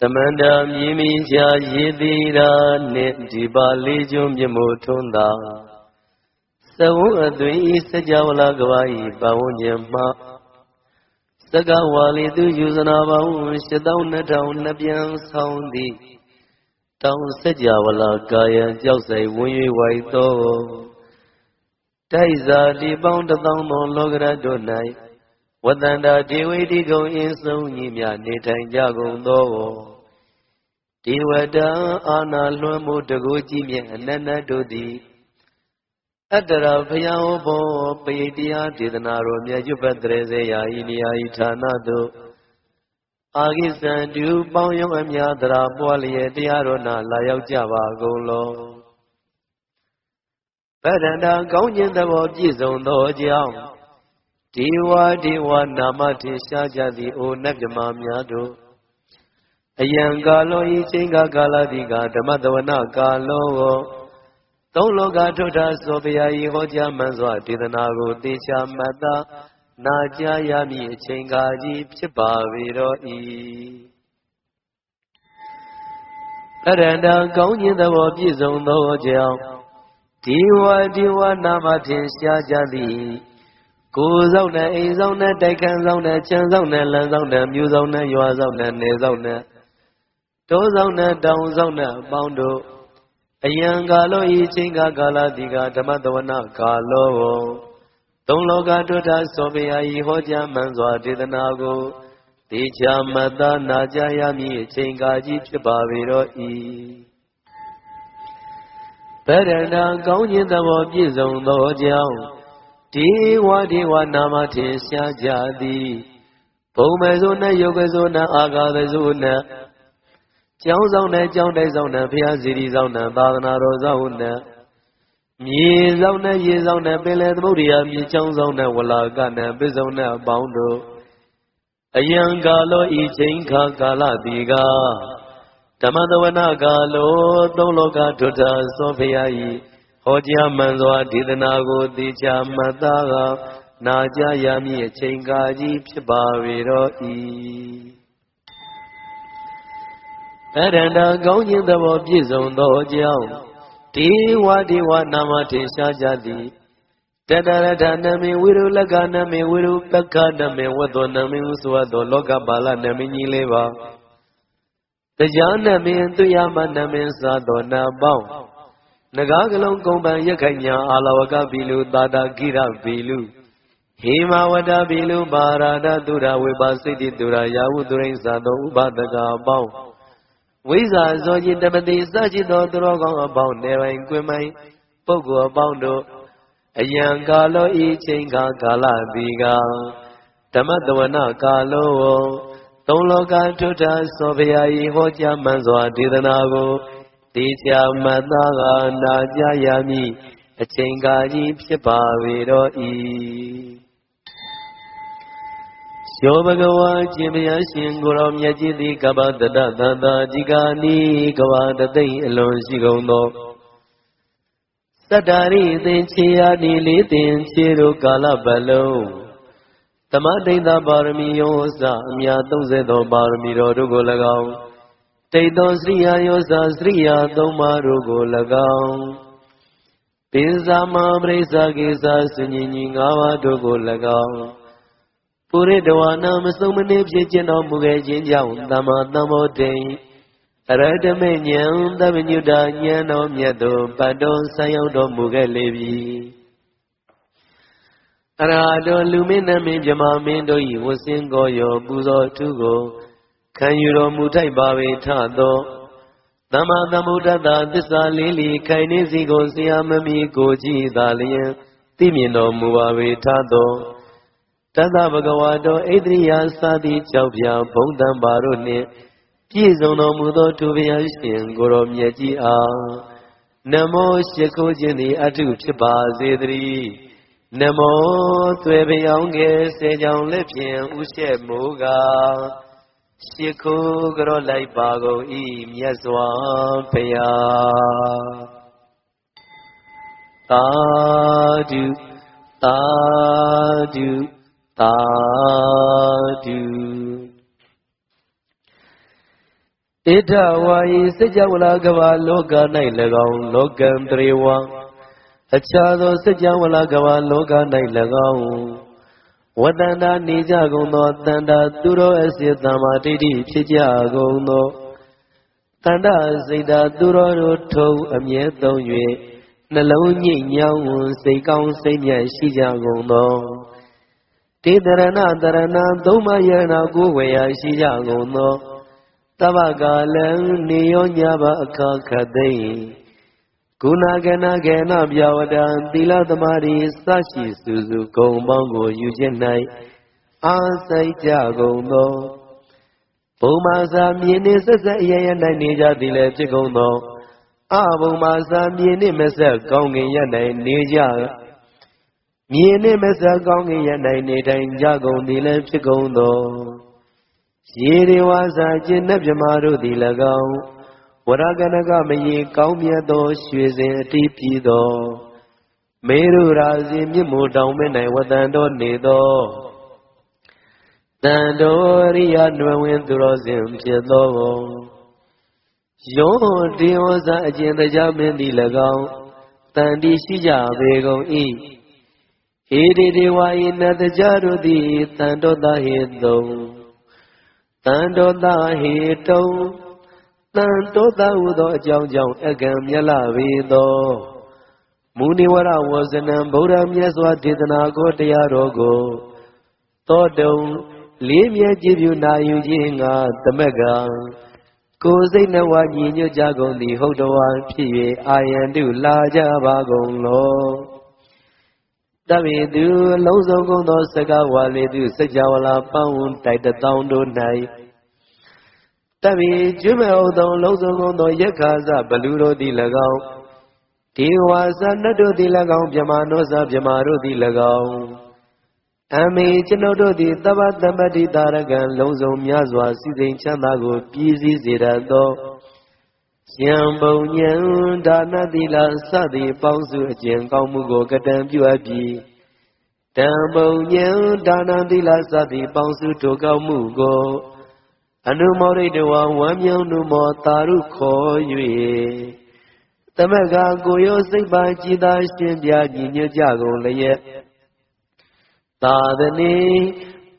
တမန္တာမြည်မိရှာရေသေးရာနှင့်ဒီပါလေးကျွန်းမြမို့ထွန်းသာသဝုအသွေးစကြဝဠာကဘာဤပဝဉ္ဇဉ်မှစကဝါလီသူယူဇနာပေါင်း7200နှစ်ပြန်ဆောင်သည်တောင်းစကြဝဠာကာယံကြောက်ဆိုင်ဝန်း၍ဝိုက်သောတိုက်စာတိပေါင်းတစ်သောင်းသောလောကရတ်တို့၌ ဝတ္တန္တာဒေဝိတိကုံအင်းဆုံးညီမြနေထိုင်ကြကုန်သောဒေဝတာအာနာလွှမ်းမှုတကူကြည်မြတ်အနန္တတို့သည်အတ္တရာဘုရားဟောဘောပေတရားဒေသနာတော်မြတ်ရွတ်ပတ်တရေစေရာဤနေရာဤဌာနသို့အာဂိစံတူပေါင်းယုံအများတရာပွားလျက်တရားတော်နာလာရောက်ကြပါကုန်လောဗဒန္တာကောင်းခြင်းသဘောပြည့်စုံသောကြောင့် ဒေဝဒေဝနာမထင်ရှားကြသည်အိုနတ်မြမာများတို့အယံကာလောဤချိန်ကကာလတိကဓမ္မတဝနာကာလောကိုသုံးလောကထုထာသောဘုရားဤဟောကြားမှန်စွာဒေသနာကိုသေချာမှတ်သားနာကြားရမည်အချိန်ကာကြီးဖြစ်ပါပေတော့ဤအရန္တကောင်းခြင်းသဘောပြည့်စုံသောကြောင့်ဒီဝဒီဝနာမထင်ရှားကြသည် ကိုယ်ဆောင်တဲ့အိမ်ဆောင်တဲ့တိုက်ခန်းဆောင်တဲ့ခြံဆောင်တဲ့လမ်းဆောင်တဲ့မြို့ဆောင်တဲ့ရွာဆောင်တဲ့နယ်ဆောင်တဲ့တောဆောင်တဲ့တောင်ဆောင်တဲ့အပေါင်းတို့အယံကာလောဤချိန်ကကာလတိကဓမ္မတဝနာကာလောသုံးလောကတုထသောဘုရားဤဟောကြားမှန်စွာဒေသနာကိုတေချာမတနာကြရမည်အချိန်ကာကြီးဖြစ်ပါပေတော့ဤဗရဏကောင်းခြင်းသဘောပြည့်စုံသောကြောင့် ဒေဝဒေဝနာမထင်ရှားကြသည်ဘုံမေဇုနဲ့ယုတ်ကဇုနဲ့အာဂါသဇုနဲ့ကျောင်းဆောင်နဲ့ကျောင်းတိုက်ဆောင်နဲ့ဘုရားစီရီဆောင်နဲ့သာသနာတော်ဆောင်နဲ့မြေဆောင်နဲ့ရေဆောင်နဲ့ပင်လယ်သမုဒ္ဒရာမြေကျောင်းဆောင်နဲ့ဝလာကနဲ့ပစ္စုံနဲ့အပေါင်းတို့အယံကာလောဤချိန်ခါကာလတိကဓမ္မတဝနာကာလောသုံးလောကထွတ်တာသောဖရာဤ ဟောကြားမှန်စွာဒေသနာကိုသိချာမှတ်သားကနာကြားရမည်အချိန်ကာကြီးဖြစ်ပါပေတော့ဤအရန္တာကောင်းခြင်းသဘောပြည့်စုံသောကြောင့်ဒေဝဒေဝနာမထင်ရှားကြသည်တတရထနမေဝိရုလက္ခနမေဝိရုပက္ခနမေဝတ္တောနမေဟုဆိုသောလောကပါဠနမေကြီးလေးပါတရားနမေသူယမနမေသာသောနာပေါင်း နဂါကလုံးကုံပံရက်ခိုင်ညာအာလဝကဘီလူသာတာကိရဘီလူဟိမဝတဘီလူပါရာဒသူရဝိပါစိတ်တိသူရယာဝုသူရိဇာသောဥပဒကအပေါင်းဝိဇာဇောကြီးတပတိစရှိသောသူတော်ကောင်းအပေါင်းနေပိုင်ကွင်ပိုင်ပုဂ္ဂိုလ်အပေါင်းတို့အယံကာလောဤချိန်ခါကာလတိကဓမ္မတဝနာကာလောသုံးလောကထွဋ္ဌသောဘုရားဤဟောကြားမှန်စွာဒေသနာကို တေချာမတ်သားကနာကြားရမည်အချိန်ကာကြီးဖြစ်ပါပေတော့ဤယောဘဂဝါရှင်ဘုရားရှင်ကိုရောမြတ်ကြီးသည်ကပ္ပတတသန္တာဒီကာနီကဘာတသိမ့်အလွန်ရှိကုန်သောသတ္တာရိသင်ချေယာဒီလေးသင်ချေတို့ကာလပတ်လုံးသမတိန်သာပါရမီယောစအမြတ်30သောပါရမီတော်တို့ကို၎င်း တိတ်သောစရိယာယောစစရိယာသုံးပါးတို့ကို၎င်းပိဇာမပရိစ္ဆာကိစ္စစဉ္ညီ၅ပါးတို့ကို၎င်းပုရိတဝါနာမဆုံးမနည်းဖြစ်ခြင်းတော်မူခဲ့ခြင်းကြောင့်သမ္မာသမ္ဗောဓိအရတမေဉံသဗ္ဗညုတာဉာဏ်တော်မြတ်သို့ပတ်တော်ဆက်ရောက်တော်မူခဲ့လေပြီအရဟတောလူမင်းနမင်းမြမမင်းတို့၏ဝဆင်းကောရောပူဇော်ထုကို ခံယူတော်မူထိုက်ပါပေထသောသမ္မာသမ္ဗုဒ္ဓတာသစ္စာလေးလီခိုင်နေစီကိုဆရာမမီကိုကြည်သာလျင်သိမြင်တော်မူပါပေထသောတသဗကဝါတော်ဣတရိယာစာတိကြောက်ပြဘုံတံပါတို့နှင့်ပြည့်စုံတော်မူသောသူဘုရားရှင်ကိုရောမြတ်ကြီးအားနမောရှိခိုးခြင်းသည်အထုဖြစ်ပါစေတည်းနမောသွေပြောင်းငယ်စေကြောင်လက်ဖြင့်ဥရှက်မိုးက ရှိခိုးကြောလိုက်ပါကုန်ဤမြတ်စွာဘုရားသာဓုသာဓုသာဓုဣဒဝါယိစัจ java လာကဘာလောက၌၎င်းလောကံတရေဝအခြားသောစัจ java လာကဘာလောက၌၎င်း ဝတ္တန္တာနေကြကုန်သောတန္တာသူတော်အစစ်သမ္မာဒိဋ္ဌိဖြစ်ကြကုန်သောတန္တာစိတ်ဓာသူတော်တို့ထုံအမြဲသုံး၍နှလုံးညိညောင်းစိတ်ကောင်းစိတ်မြတ်ရှိကြကုန်သောတေတရဏတရဏသုံးမယရဏကိုဝေယရှိကြကုန်သောတဗ္ဗကာလံနေယောညဘအခါခသိ ကုဏကနာကေနပြဝတံသီလသမารိစရှိစုစုဂုံပေါင်းကိုယူခြင်း၌အာစိုက်ကြကုန်သောဘုံမာစာမြင်နေဆက်ဆက်အရရ၌နေကြသည်လည်းဖြစ်ကုန်သောအဘုံမာစာမြင်နေမဆက်ကောင်းကင်ရ၌နေကြမြင်နေမဆက်ကောင်းကင်ရ၌နေထိုင်ကြကုန်သည်လည်းဖြစ်ကုန်သောရေဒီဝါစာကျင့်တဲ့မြမာတို့သည်၎င်း ဝရကနကမရေကောင်းမြတ်သောရွှေစင်အတိပြည်သောမေရုရာဇီမြင့်မို့တောင်မင်း၌ဝတန်တော်နေသောတန်တော်ရိယနွယ်ဝင်သူတော်စင်ဖြစ်သောယောတေဝဇအကျင့်တရားမင်းသည်၎င်းတန်တိရှိကြပေကုန်၏ဟေဒီဒေဝဤနတကြတို့သည်တန်တော်သာဟေတုံတန်တော်သာဟေတုံ တန်တောတဟုသောအကြောင်းကြောင့်အကံမြတ်လာပေသောမူနိဝရဝဇနံဗုဒ္ဓမြတ်စွာဒေသနာကိုတရားတော်ကိုသောတုံလေးမြဲကြည်ပြုနာယူခြင်းငါသမက်ကကိုယ်စိတ်နှဝညီညွတ်ကြကုန်သည်ဟုတ်တော်ဖြစ်၍အာယံတုလာကြပါကုန်လောတပိသူလုံးစုံကုန်သောစကားဝါလေသူစကြဝဠာပန်းဝန်တိုက်တထောင်တို့၌ တပိကျွမဲ့ဥသောလုံးစုံကုန်သောယက္ခာစဘလူတို့သည်၎င်းဒေဝါစနတ်တို့သည်၎င်းမြမနောစမြမတို့သည်၎င်းအမေကျွန်ုပ်တို့သည်သဗ္ဗသမ္ပတိတာရကံလုံးစုံများစွာစီစဉ်ချမ်းသာကိုပြည့်စည်စေတတ်သောယံပုံညံဒါနတိလစသည်ပေါင်းစုအကျင့်ကောင်းမှုကိုကတံပြုအပ်ပြီးတံပုံညံဒါနတိလစသည်ပေါင်းစုတို့ကောင်းမှုကို အနုမောရိတဝဝမ်းမြောက်နုမောတာရုခေါ်၍သမက္ကာကိုရောစိတ်ပါကြည်သာရှင်ပြညီညွတ်ကြကုန်လျက်သာသနေ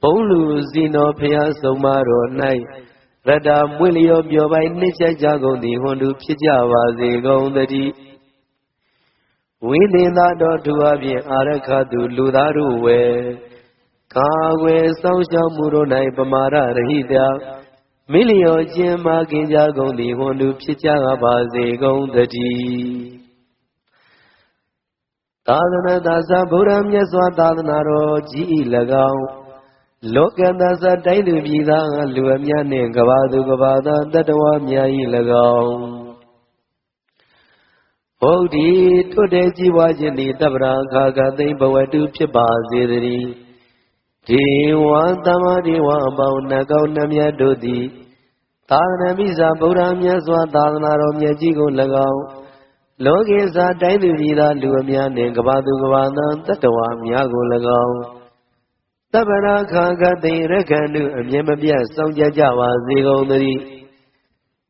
ဘုံလူစီနောဖျားဆုံးမတော်၌ရတ္တမွေလျောပြောပိုင်နှိမ့်ချက်ကြကုန်သည်ဟွန်တူဖြစ်ကြပါစေကုန်သတည်းဝိသင်သာတော်သူအပြင်အာရခသူလူသားတို့ဝယ်ကာကွယ်စောင့်ရှောက်မှုတို့၌ပမာရရဟိတ မိလျောခြင်းမာကင်ကြကုန်သည်ဟွန်တူဖြစ်ကြပါစေကုန်သတည်းသာသနာသာသဗုဒ္ဓမြတ်စွာသာသနာတော်ကြီးဤ၎င်းလောကသသတိုင်းသူပြည်သားလူအများနှင့်ကဘာသူကဘာသာတတဝများဤ၎င်းဘုဒ္ဓီထွတ်တဲ့ကြီးပွားခြင်းသည်တပ္ပရာခါကသိမ့်ဘဝတုဖြစ်ပါစေတည်း ဒေဝသမ္မာဒေဝအပေါင်းနှကောင်းနှမြတ်တို့သည်သာသနာမိစာဗုဒ္ဓမြတ်စွာသာသနာတော်မြတ်ကြီးကို၎င်းလောကေစာတိုင်းသူပြည်သားလူအများနှင့်ကဘာသူကဘာသံတတဝများကို၎င်းတပ္ပရာခါကတိရခန္တုအမြင်မပြတ်စောင့်ကြကြပါစေကုန်သတည်း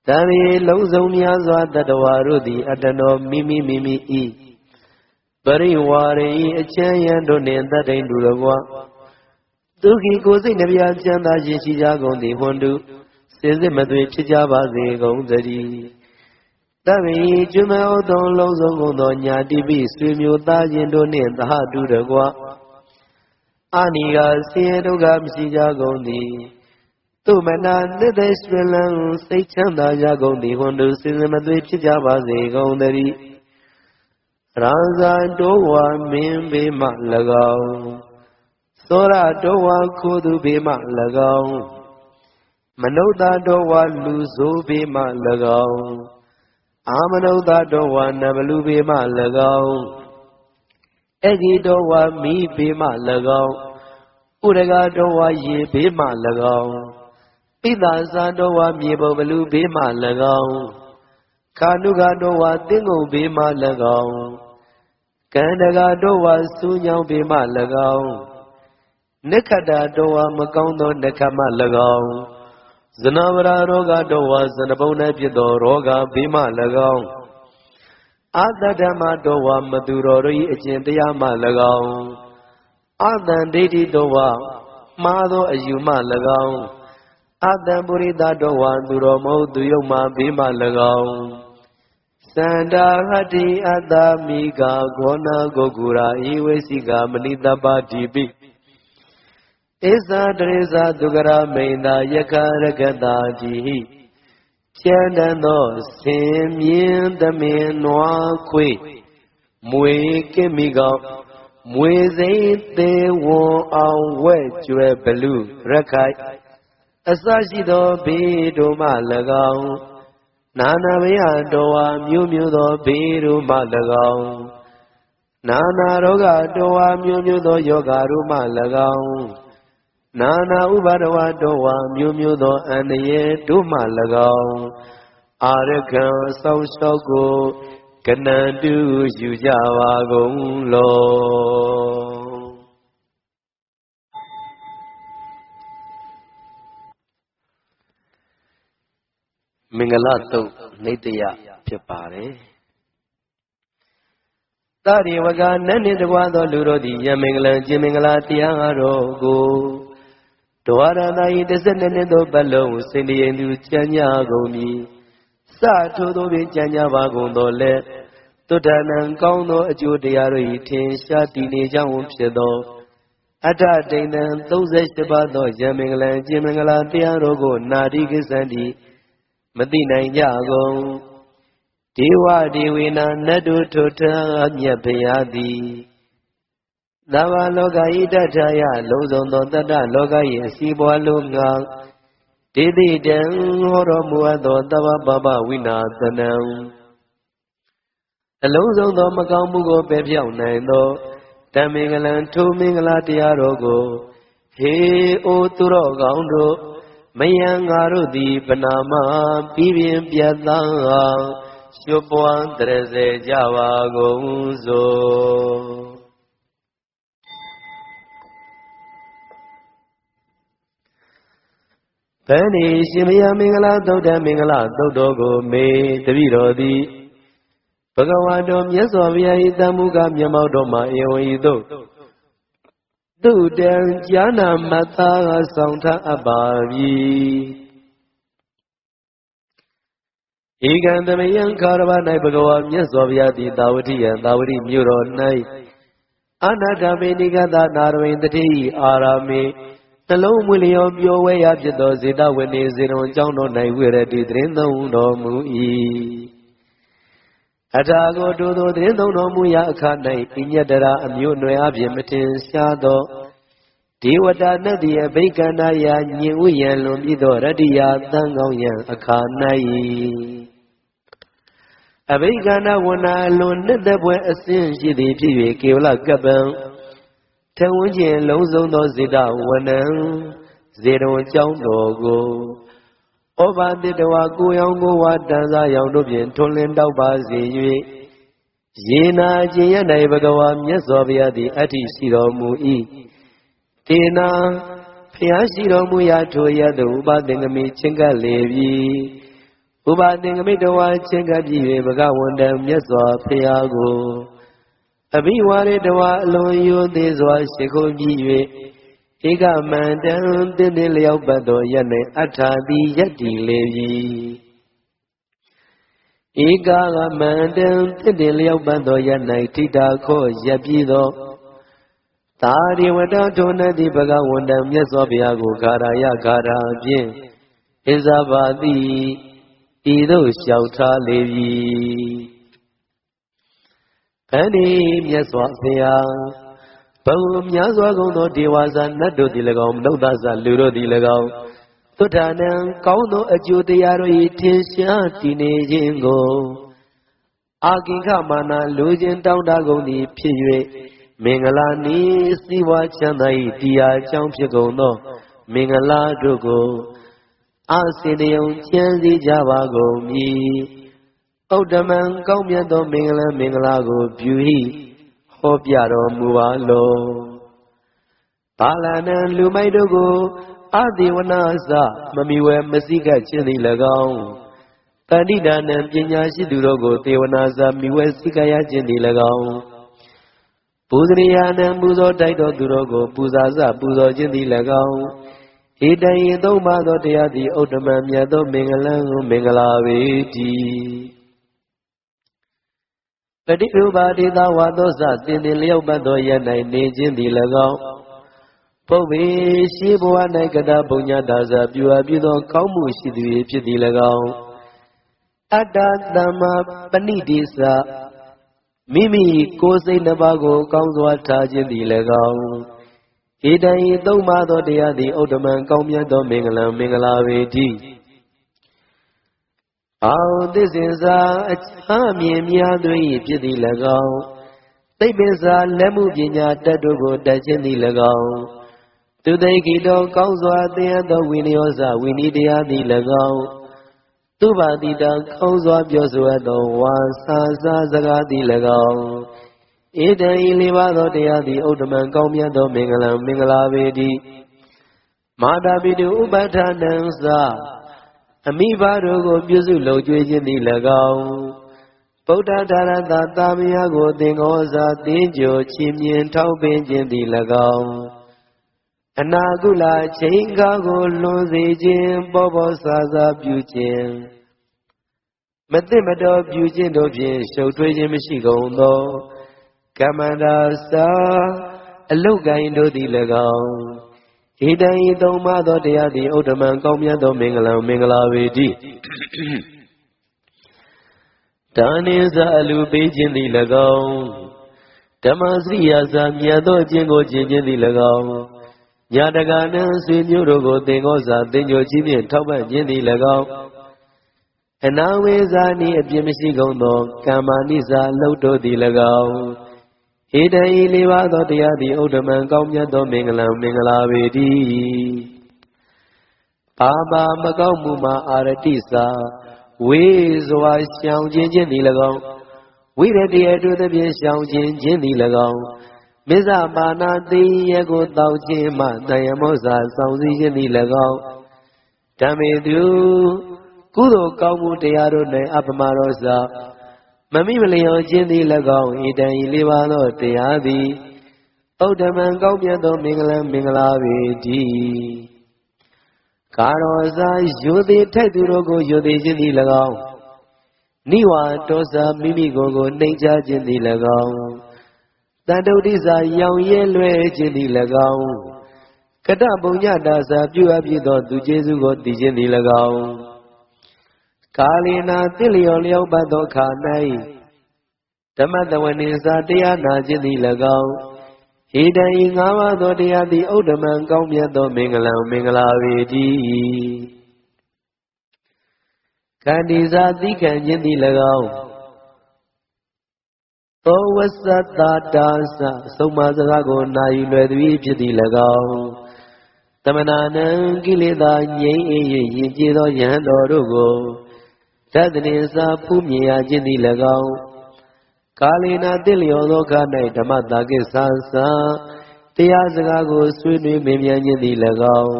တံရီလုံးစုံများစွာတတဝါတို့သည် အတ္တနောမိမိမိမိဤပရိဝါရိအချမ်းရန်တို့နှင့်တတ်တိန်တူတကွာ ဒုက္ခိကိုစိတ်နှပြချမ်းသာခြင်းရှိကြကုန်သည်ဟွန်တုစေစစ်မသွေဖြစ်ကြပါစေကုန်သတည်းတဗ္ဗေကျွမဩသောလုံးစုံကုန်သောညာတိပိဆွေမျိုးသားချင်းတို့နှင့်သဟတုတကွာအာနိကဆင်းရဲဒုက္ခမရှိကြကုန်သည်သူမနာနှစ်သက်ရှင်လန်းစိတ်ချမ်းသာကြကုန်သည်ဟွန်တုစင်စမသွေးဖြစ်ကြပါစေကုန်သတည်းရာဇာတောဝါမင်းဘေးမှ၎င်း သောရတောဝါခိုးသူဘေးမှ၎င်းမနုဿတောဝါလူဆိုးဘေးမှ၎င်းအာမနုဿတောဝါနဘလူဘေးမှ၎င်းအဂိတောဝါမိဘေးမှ၎င်းဥရဂတောဝါရေဘေးမှ၎င်းပိသာဇာတောဝါမြေပုံဘလူဘေးမှ၎င်းခာနုကတောဝါတင်းငုံဘေးမှ၎င်းကန္တကတောဝါစူးညောင်းဘေးမှ၎င်း နက္ခတတောဝါမကောင်းသောနက္ခမ၎င်းဇနဝရရောဂတောဝဇနပုံ၌ဖြစ်သောရောဂဘေးမှ၎င်းအတ္တဓမ္မတောဝမသူတော်တို့၏အကျင့်တရားမှ၎င်းအတန်ဒိဋ္ဌိတောဝမှားသောအယူမှ၎င်းအတံပုရိသတောဝသူတော်မဟုတ်သူယုံမှဘေးမှ၎င်းသန္တာဟတိအတ္တမိကဂောနာဂုဂုရာဤဝိသိကမဏိတပါတိပိ ဣဇာတရေဇာဒုကရမိန်သာယခရကတာတိဟိကျန်တန်သောဆင်မြင်းသမင်နွားခွေမွေကိမိကောင်မွေစိမ့်သေးဝွန်အောင်ဝဲ့ကျွဲဘလူရခိုင်အစရှိသောဘေးတို့မှ၎င်းနာနာဘယတော်ဝါမျိုးမျိုးသောဘေးတို့မှ၎င်းနာနာရောဂတော်ဝါမျိုးမျိုးသောယောဂတို့မှ၎င်း နာနာဥပါဒဝတော်ဝါမျိုးမျိုးသောအန္တရာယ်တို့မှ၎င်းအာရကံဆောင်းလျှောက်ကိုကနန္တုယူကြပါကုန်လောမင်္ဂလတုတ်နေတယဖြစ်ပါတယ်တရိဝကနတ်နှင့်တကွာသောလူတို့သည်ယမင်္ဂလံကျင်မင်္ဂလာတရားတော်ကို ဒဝရဏဤတစ်ဆက်နှစ်သို့ပတ်လုံးစင်တရင်သူကြံ့ညာကုန်ပြီစထို့သောပင်ကြံ့ညာပါကုန်တော်လဲတုဒ္ဒနံကောင်းသောအကျိုးတရားတို့၏ထင်ရှားတည်နေကြောင်းဖြစ်သောအတ္တဒိဋ္ဌံ38ပါးသောယမင်္ဂလံကျင်မင်္ဂလာတရားတော်ကို နာတိကိစ္ဆန္တိမသိနိုင်ကြကုန်ဒေဝဒေဝေနနတ်တို့ထိုထမြတ်ဖရာသည် သဗ္ဗလောကဤတထယလုံးစုံသောတတ္တလောက၏အစီပွားလုံးငါဒေတိတံဟောတော်မူအပ်သောသဗ္ဗပပဝိနာသနံအလုံးစုံသောမကောင်းမှုကိုပယ်ပြောင်းနိုင်သောတမင်္ဂလံထိုမင်္ဂလာတရားတော်ကိုဟေအိုသူတော်ကောင်းတို့မယံငါတို့သည်ပနာမပြီးပြင်းပြတ်သားရွှပွားတရစေကြပါကုန်စို့ ဗန္ဒီရှင်မယမင်္ဂလာသုတ်တမင်္ဂလာသုတ်တော်ကိုမေတပိတော်သည်ဘဂဝါတော်မြတ်စွာဘုရား၏တန်မူကားမျက်မှောက်တော်မှာဧဝံဤသို့သူတံကြာနာမသာဆောင်ထအပ်ပါပြီဧကံသမယံခါရဝ၌ဘဂဝါမြတ်စွာဘုရားသည်တာဝတိယံတာဝတိမြို့တော်၌အနာတမေနိကသနာရဝိတတိအာရာမေ နှလုံးမွေလျော်ပျော်ဝဲရဖြစ်သောဇေတဝနေဇေရုံအကြောင်းတော်၌ဝိရတိသရင်သုံးတော်မူ၏အထာကိုတို့သောတရင်သုံးတော်မူရာအခါ၌ဣညတရာအမျိုးအနွယ်အပြင်မတင်ရှားသောဒေဝတာနတ်တိအဘိကန္တယာညင်ဥယံလွန်ပြီးသောရတ္တိယသံကောင်းယံအခါ၌အဘိကန္တဝနာလွန်နှစ်သက်ပွဲအစဉ်ရှိသည်ဖြစ်၍ကေဝလကပ္ပံ ထဝန်းကျင်လုံးစုံသောဇေတဝနံဇေရုံအကြောင်းတော်ကိုဩဘာတိတဝါကိုရောင်ကိုဝါတန်စားရောင်တို့ဖြင့်ထွန်းလင်းတောက်ပါစေ၍ယေနာကျင်ရ၌ဘဂဝါမြတ်စွာဘုရားသည်အဋ္ဌိရှိတော်မူ၏တေနာဖျားရှိတော်မူရာထိုရသောဥပသင်္ကမိချင်းကပ်လေပြီဥပသင်္ကမိတဝါချင်းကပ်ပြီ၍ဘဂဝန္တံမြတ်စွာဘုရားကို အဘိဝါရေတဝါအလွန်ယိုသေးစွာရှိခိုးပြီး၍ဧကမန္တံတင်းတင်းလျောက်ပတ်သောယနေ့အထာတိယတ္တိလေပြီဧကကမန္တံတင်းတင်းလျောက်ပတ်သောယ၌ထိတာခောရပ်ပြီးသောသာရိဝတ္တထုံနတိဘဂဝန္တံမြတ်စွာဘုရားကိုဂါရာယဂါရာဖြင့်ဣဇာဘာတိဤသို့လျှောက်ထားလေပြီ ဗန္ဒီမြတ်စွာဘုရားဘုံများစွာကုန်သောဒေဝဇာနတ်တို့သည်၎င်းမနုဿဇာလူတို့သည်၎င်းသုဒ္ဓနံကောင်းသောအကျိုးတရားတို့၏ထင်ရှားတည်နေခြင်းကိုအာကိခမာနလူချင်းတောင်းတကုန်သည်ဖြစ်၍မင်္ဂလာနီးစီဝါချမ်းသာ၏တရားအကြောင်းဖြစ်ကုန်သော မင်္ဂလာတို့ကိုအာစေတယုံချမ်းစည်းကြပါကုန်မည် ဥဒ္ဓမံကောင်းမြတ်သောမင်္ဂလာမင်္ဂလာကိုပြု၏ဟောပြတော်မူပါလောဘာလနံလူမိုက်တို့ကိုအသေဝနာစမမီဝဲမစိကခြင်းသည်၎င်းတဏိဒါနံပညာရှိသူတို့ကိုသေဝနာစမိဝဲစိကရခြင်းသည်၎င်းပူဇရိယာနံပူဇော်တိုက်တော်သူတို့ကို ပူဇာစပူဇော်ခြင်းသည်၎င်းဧတံယသုံးပါသောတရားသည်ဥတ္တမမြတ်သောမင်္ဂလံမင်္ဂလာပေတည်း ပฏิရူပါတိသာဝါသောစတင်တင်လျောက်ပတ်သောရ၌နေခြင်းသည်၎င်းပုဗ္ဗေရှိဘဝ၌ကတဘုံညတာစာပြုအပ်ပြုသော ကောင်းမှုရှိသည်ဖြစ်သည်၎င်းအတ္တသမ္မာပဏိတိစမိမိကိုယ်စိတ်နှစ်ပါးကို ကောင်းစွာထားခြင်းသည်၎င်းဧတံဤသုံးပါသောတရားသည်ဥဒ္ဓမံကောင်းမြတ်သောမင်္ဂလံမင်္ဂလာပေတည်း အောင်သစ္စေစာအချမ်းမြင်များသွေးဖြစ်သည်၎င်းသိပ္ပံစာလက်မှုပညာတတ်တို့ကိုတတ်ခြင်းသည်၎င်းသူသိကိတောကောင်းစွာသင်ရသောဝိနည်းစဝိနည်းတရားသည်၎င်းသူပါတိတကောင်းစွာပြောဆိုသောဝါစာစာစကားသည်၎င်းဧတံဤလေးပါးသောတရားသည်ဥဒ္ဓမံကောင်းမြတ်သောမင်္ဂလံမင်္ဂလာပေတည်းမာတာပိတုဥပဋ္ဌာနံသာ အမိဘတို့ကိုပြုစုလုံကျွေးခြင်းသည်၎င်းဗုဒ္ဓဒါရတသာမယကိုသင်္ကောစာသင်ကြိုချီးမြှင့်ထောက်ပင်ခြင်းသည်၎င်းအနာကုလချိန်ကားကိုလွန်စေခြင်းပေါ်ပေါ်ဆာဆာပြုခြင်းမသိမတော်ပြုခြင်းတို့ဖြင့်ရှုပ်ထွေးခြင်းမရှိကုန်သောကမ္မန္တာစာအလုတ်ကိုင်းတို့သည်၎င်း ဣတံဤသုံးပါးသောတရားသည်ဥဒ္ဓမံကောင်းမြတ်သောမင်္ဂလံမင်္ဂလာဝေတိဒါနိဇအလူပေးခြင်းသည်၎င်းဓမ္မစရိယာစာမြတ်သောအကျင့်ကိုကျင့်ခြင်းသည်၎င်းညာတကာနှင့်ဆွေမျိုးတို့ကိုသင်္ကောစာသင်္ကြိုကြီးဖြင့်ထောက်ပံ့ခြင်းသည်၎င်းအနာဝေဇာနိအပြစ်မရှိကုန်သောကမ္မာနိစာလှုပ်တို့သည်၎င်း ဧတံဤလေးပါးသောတရားသည်ဥဒ္ဓမံကောင်းမြတ်သောမင်္ဂလံမင်္ဂလာပေတည်းပါပါမကောက်မှုမှာအာရတိစာဝေစွာရှောင်ခြင်းခြင်းသည်၎င်းဝိရတရတုသဖြင့်ရှောင်ခြင်းခြင်းသည်၎င်းမစ္ဆပါဏသိရကိုတောက်ခြင်းမှတယမောဇာဆောင်စည်းခြင်းသည်၎င်းဓမ္မေတုကုသိုလ်ကောင်းမှုတရားတို့၌အပမရောစာ မမိမလျော်ခြင်းသည်၎င်းဣတံဤလေးပါးသောတရားသည်ဩဒမံကောင်းမြတ်သောမင်္ဂလံမင်္ဂလာပေတည်းကာရောစာယိုသေးထိုက်သူတို့ကိုယိုသေးခြင်းသည်၎င်းနိဝါတောစာမိမိကိုယ်ကိုနှိမ်ချခြင်းသည်၎င်းတန်တုဒိစာရောင်ရဲလွဲခြင်းသည်၎င်းကတပုံညတာစာပြုအပ်ပြီးသောသူကျေးဇူးကိုတည်ခြင်းသည်၎င်း ကာလီနာတိလျော်လျောက်ပတ်သောခါ၌ဓမ္မတဝနိစာတရားနာခြင်းသည်၎င်းဟိတံဤငါးပါးသောတရားသည်ဥဒ္ဓမံကောင်းမြတ်သောမင်္ဂလံမင်္ဂလာပေတည်းခန္တီစာသိခံခြင်းသည်၎င်းသောဝသတ္တာတာသသုံးပါစကားကိုနာယူလွယ်သည်ဖြစ်သည်၎င်းတမနာနံကိလေသာငြိမ်းအေး၍ယဉ်ကျေးသောယဟန်တော်တို့ကို တတ္တနေစာဖူးမြင်ရခြင်းသည်၎င်းကာလေနာတိလျော်သောခါ၌ဓမ္မတာကိသသာတရားစကားကိုဆွေးနွေးမင်းမြန်ခြင်းသည်၎င်း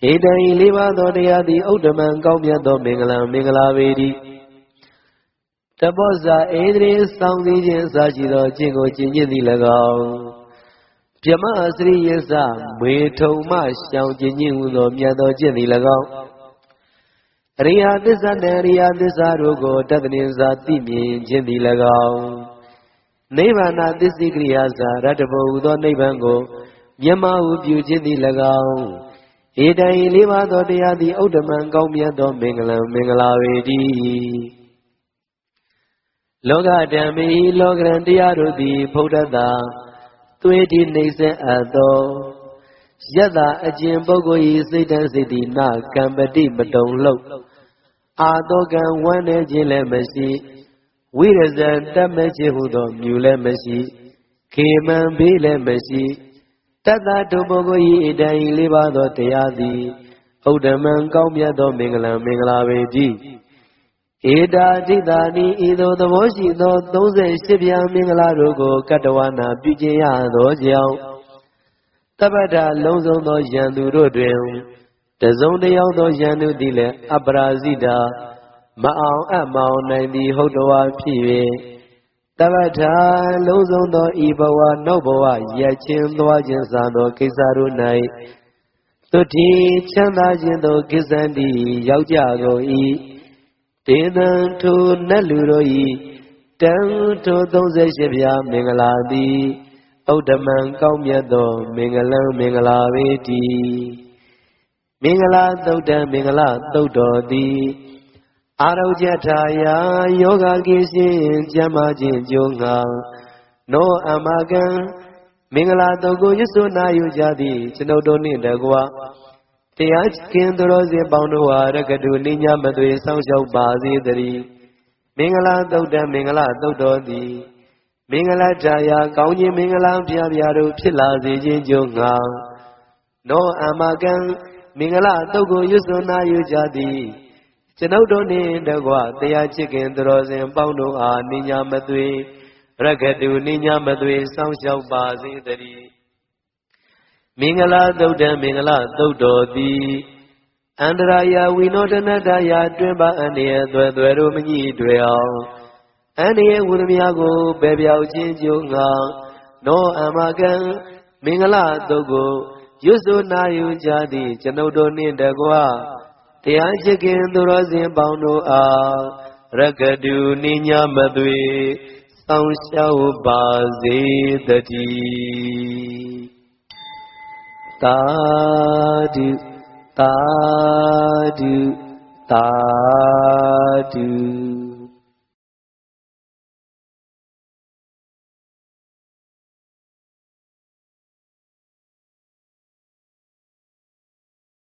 ဟေတံဤလေးပါးသောတရားသည်ဥဒ္ဓမံကောင်းမြတ်သောမင်္ဂလံမင်္ဂလာပေတည်းတပောဇာဧဒရေဆောင်စည်းခြင်းအစရှိသောအကျင့်ကိုကျင့်ခြင်းသည်၎င်းပြမအစရိယစမေထုံမှရှောင်ကျင့်ခြင်းဟူသောမြတ်သောကျင့်သည်၎င်း အရိယာသစ္စာနဲ့အရိယာသစ္စာတို့ကိုတတ္တနိစာသိမြင်ခြင်းသည်၎င်းနိဗ္ဗာန်သစ္စိကရိယာစာရတ္တဘဟုသောနိဗ္ဗာန်ကိုမျက်မှောက်ပြုခြင်းသည်၎င်းဧတံဤလေးပါးသောတရားသည်ဥဒ္ဓမံကောင်းမြတ်သောမင်္ဂလံမင်္ဂလာဝေတည်းလောကဓမ္မေလောကရန်တရားတို့သည်ဖုဒ္ဓတာသွေးတိနှိမ့်ဆက်အပ်သော ယတ္တအကျင်ပုဂ္ဂိုလ်ဤစိတ်တံစိတ်တိနကံပတိမတုံလှုပ်အာတောကံဝမ်းနေခြင်းလည်းမရှိဝိရဇံတတ်မဲ့ခြင်းဟုသောမြူလည်းမရှိခေမံဘေးလည်းမရှိတတ္တတုပုဂ္ဂိုလ်ဤအတန်ဤလေးပါးသောတရားသည်ဥဒ္ဓမံကောင်းမြတ်သောမင်္ဂလံမင်္ဂလာပေတည်းဧတာတိတာနိဤသို့သဘောရှိသော38ပြားမင်္ဂလာတို့ကိုကတ္တဝနာပြုခြင်းရသောကြောင့် တတပ္ပဒလုံးစုံသောယံသူတို့တွင်တစုံတယောက်သောယံသူသည်လည်းအပရာဇိတာမအောင်အမောင်နိုင်သည်ဟုတ်တော်ဖြစ်၍တပ္ပဒလုံးစုံသောဤဘဝနောက်ဘဝရက်ချင်းသွားခြင်းစသောကိစ္စတို့၌သူတိချမ်းသာခြင်းသောကိစ္စံတိရောက်ကြကုန်၏ဒေသံထိုနတ်လူတို့၏တံထို38ပြားမင်္ဂလာသည် ဥဒ္ဓမံကောင်းမြတ်သော မင်္ဂလံမင်္ဂလာပေတိမင်္ဂလာသုတ်တံမင်္ဂလာသုတ်တော်သည်အာရုကြထာယာယောဂကိရှင်ကျမ်းမာခြင်းကြုံငါနောအမကံမင်္ဂလာတုတ်ကိုရွတ်ဆိုနာယူကြသည်ကျွန်ုပ်တို့နှင့်တကွာတရားကျင်သူတော်စင်ပေါင်းတို့ဟာရကတုနိညာမသွေစောင့်ရှောက်ပါစေတည်းမင်္ဂလာသုတ်တံမင်္ဂလာသုတ်တော်သည် မင်္ဂလာတရားကောင်းခြင်းမင်္ဂလာပြပြတို့ဖြစ်လာစေခြင်းကြောင့်ငါနောအမကံမင်္ဂလာတုတ်ကိုရွတ်ဆိုနာယူကြသည်ကျွန်ုပ်တို့နှင့်တကွတရားချစ်ခင်သူတော်စင်ပေါင်းတို့အားနိညာမသွေရကတုနိညာမသွေစောင့်ရှောက်ပါစေတည်းမင်္ဂလာသုတ်တံမင်္ဂလာသုတ်တော်သည်အန္တရာယဝိနောဒနတယတွင်ပါအန္တရာယ်သွဲသွဲတို့မညှိတွေအောင် အန္တရာယ်ဝုဒမြကိုပယ်ပြောက်ခြင်းကြုံငါနောအမကံမင်္ဂလာသုတ်ကိုရွတ်ဆိုနာယူကြသည်ကျွန်ုပ်တို့နှင့်တကွတရားချစ်ခင်သူတော်စင်ပေါင်းတို့အားရကတုနိညာမသွေစောင့်ရှောက်ပါစေတည်းသာဓုသာဓုသာဓု